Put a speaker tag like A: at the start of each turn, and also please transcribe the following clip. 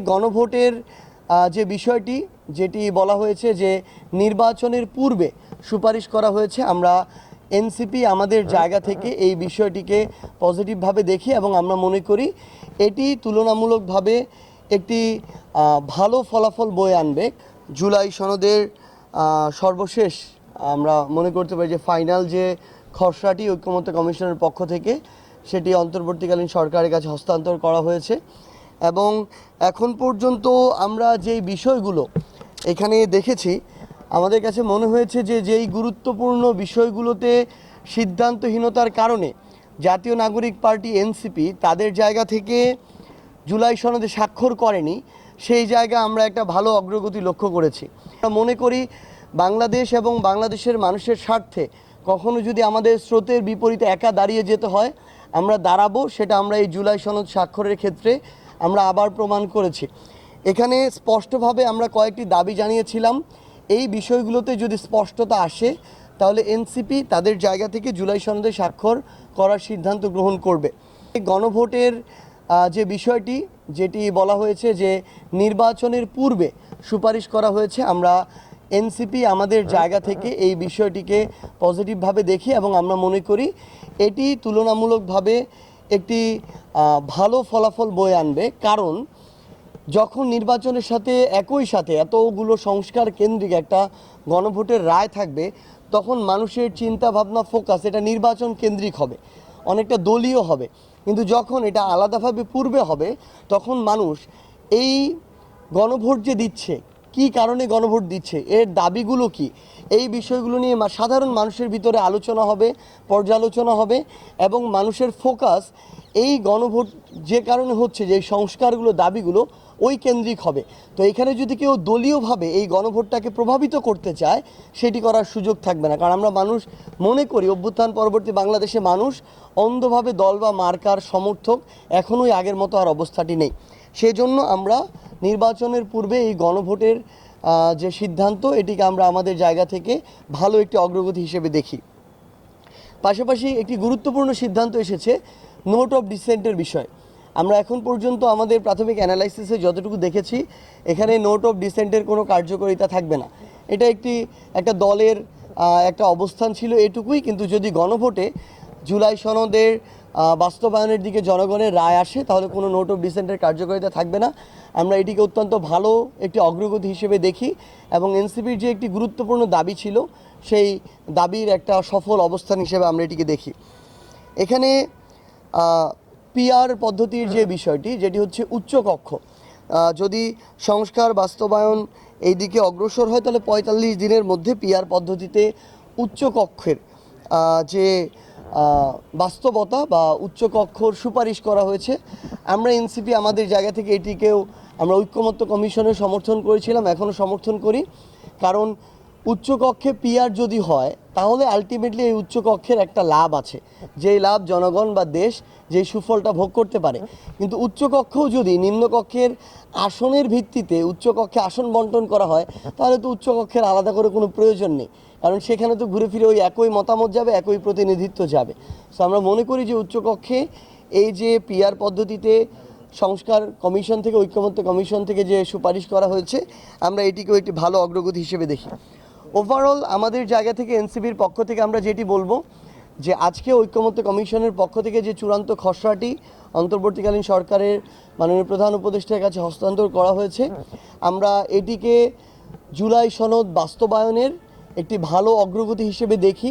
A: গণভোটের যে বিষয়টি যেটি বলা হয়েছে যে নির্বাচনের পূর্বে সুপারিশ করা হয়েছে আমরা এনসিপি আমাদের জায়গা থেকে এই বিষয়টিকে পজিটিভভাবে দেখি এবং আমরা মনে করি এটি তুলনামূলকভাবে একটি ভালো ফলাফল বয়ে আনবে। জুলাই সনদের সর্বশেষ আমরা মনে করতে পারি যে ফাইনাল যে খসড়াটি ঐক্যমত্য কমিশনের পক্ষ থেকে সেটি অন্তর্বর্তীকালীন সরকারের কাছে হস্তান্তর করা হয়েছে। এবং এখন পর্যন্ত আমরা যেই বিষয়গুলো এখানে দেখেছি, আমাদের কাছে মনে হয়েছে যে যেই গুরুত্বপূর্ণ বিষয়গুলোতে সিদ্ধান্তহীনতার কারণে জাতীয় নাগরিক পার্টি এনসিপি তাদের জায়গা থেকে জুলাই সনদে স্বাক্ষর করেনি, সেই জায়গা আমরা একটা ভালো অগ্রগতি লক্ষ্য করেছি। আমরা মনে করি বাংলাদেশ এবং বাংলাদেশের মানুষের স্বার্থে কখনো যদি আমাদের স্রোতের বিপরীতে একা দাঁড়িয়ে যেতে হয়, আমরা দাঁড়াবো, সেটা আমরা এই জুলাই সনদ স্বাক্ষরের ক্ষেত্রে আমরা আবার প্রমাণ করেছি। এখানে স্পষ্টভাবে আমরা কয়েকটি দাবি জানিয়েছিলাম। এই বিষয়গুলোতে যদি স্পষ্টতা আসে, তাহলে এনসিপি তাদের জায়গা থেকে জুলাই সনদে স্বাক্ষর করার সিদ্ধান্ত গ্রহণ করবে। গণভোটের যে বিষয়টি, যেটি বলা হয়েছে যে নির্বাচনের পূর্বে সুপারিশ করা হয়েছে, আমরা এনসিপি আমাদের জায়গা থেকে এই বিষয়টিকে পজিটিভভাবে দেখি এবং আমরা মনে করি এটি তুলনামূলকভাবে একটি ভালো ফলাফল বয়ে আনবে। কারণ, যখন নির্বাচনের সাথে একই সাথে এতগুলো সংস্কার কেন্দ্রিক একটা গণভোটের রায় থাকবে, তখন মানুষের চিন্তা ভাবনা ফোকাস এটা নির্বাচন কেন্দ্রিক হবে, অনেকটা দলীয় হবে। কিন্তু যখন এটা আলাদাভাবে পূর্বে হবে, তখন মানুষ এই গণভোট যে দিচ্ছে কি কারণে গণভোট দিচ্ছে? এর দাবিগুলো কি? এই বিষয়গুলো নিয়ে সাধারণ মানুষের ভিতরে আলোচনা হবে, পর্যালোচনা হবে এবং মানুষের ফোকাস এই গণভোট যে কারণে হচ্ছে, যে সংস্কারগুলো, দাবিগুলো ওই কেন্দ্রিক হবে। তো এখানে যদি কেউ দলীয়ভাবে এই গণভোটটাকে প্রভাবিত করতে চায়, সেটি করার সুযোগ থাকবে না। কারণ আমরা মানুষ মনে করি, অভ্যুত্থান পরবর্তী বাংলাদেশে মানুষ অন্ধভাবে দল বা মার্কার সমর্থক, এখনোই আগের মতো আর অবস্থাটি নেই। সেজন্য আমরা নির্বাচনের পূর্বে এই গণভোটের যে সিদ্ধান্ত, এটিকে আমরা আমাদের জায়গা থেকে ভালো একটি অগ্রগতি হিসেবে দেখি। পাশাপাশি একটি গুরুত্বপূর্ণ সিদ্ধান্ত এসেছে, নোট অফ ডিসেন্টের বিষয়। আমরা এখন পর্যন্ত আমাদের প্রাথমিক অ্যানালাইসিসে যতটুকু দেখেছি, এখানে নোট অফ ডিসেন্টের কোনো কার্যকারিতা থাকবে না। এটা একটি, একটা দলের একটা অবস্থান ছিল এটুকুই, কিন্তু যদি গণভোটে জুলাই সনদের বাস্তবায়নের দিকে জনগণের রায় আসে, তাহলে কোনো নোট অফ ডিসেন্টের কার্যকারিতা থাকবে না। আমরা এটিকে অত্যন্ত ভালো একটি অগ্রগতি হিসেবে দেখি এবং এনসিপির যে একটি গুরুত্বপূর্ণ দাবি ছিল, সেই দাবির একটা সফল অবস্থান হিসেবে আমরা এটিকে দেখি। এখানে পিআর পদ্ধতির যে বিষয়টি, যেটি হচ্ছে উচ্চকক্ষ যদি সংস্কার, বাস্তবায়ন এই দিকে অগ্রসর হয়, তাহলে পঁয়তাল্লিশ দিনের মধ্যে পিআর পদ্ধতিতে উচ্চকক্ষের যে বাস্তবতা বা উচ্চকক্ষর সুপারিশ করা হয়েছে। আমরা এনসিপি আমাদের জায়গা থেকে এটিকেও আমরা ঐক্যমত্য কমিশনের সমর্থন করেছিলাম এখনও সমর্থন করি। কারণ উচ্চকক্ষে পিআর যদি হয়, তাহলে আলটিমেটলি এই উচ্চকক্ষের একটা লাভ আছে। যেই লাভ জনগণ বা দেশ যেই সুফলটা ভোগ করতে পারে। কিন্তু উচ্চকক্ষেও যদি নিম্নকক্ষের আসনের ভিত্তিতে উচ্চকক্ষে আসন বন্টন করা হয়, তাহলে তো উচ্চকক্ষের আলাদা করে কোনো প্রয়োজন নেই। কারণ সেখানে তো ঘুরে ফিরে ওই একই মতামত যাবে, একই প্রতিনিধিত্ব যাবে। সো আমরা মনে করি যে উচ্চকক্ষে এই যে পিআর পদ্ধতিতে সংস্কার কমিশন থেকে, ঐক্যমত্য কমিশন থেকে যে সুপারিশ করা হয়েছে, আমরা এটিকেও একটি ভালো অগ্রগতি হিসেবে দেখি। ওভারঅল আমাদের জায়গা থেকে এনসিবির পক্ষ থেকে আমরা যেটি বলব, যে আজকে ঐক্যমত্য কমিশনের পক্ষ থেকে যে চূড়ান্ত খসড়াটি অন্তর্বর্তীকালীন সরকারের মাননীয় প্রধান উপদেষ্টার কাছে হস্তান্তর করা হয়েছে, আমরা এটিকে জুলাই সনদ বাস্তবায়নের একটি ভালো অগ্রগতি হিসেবে দেখি।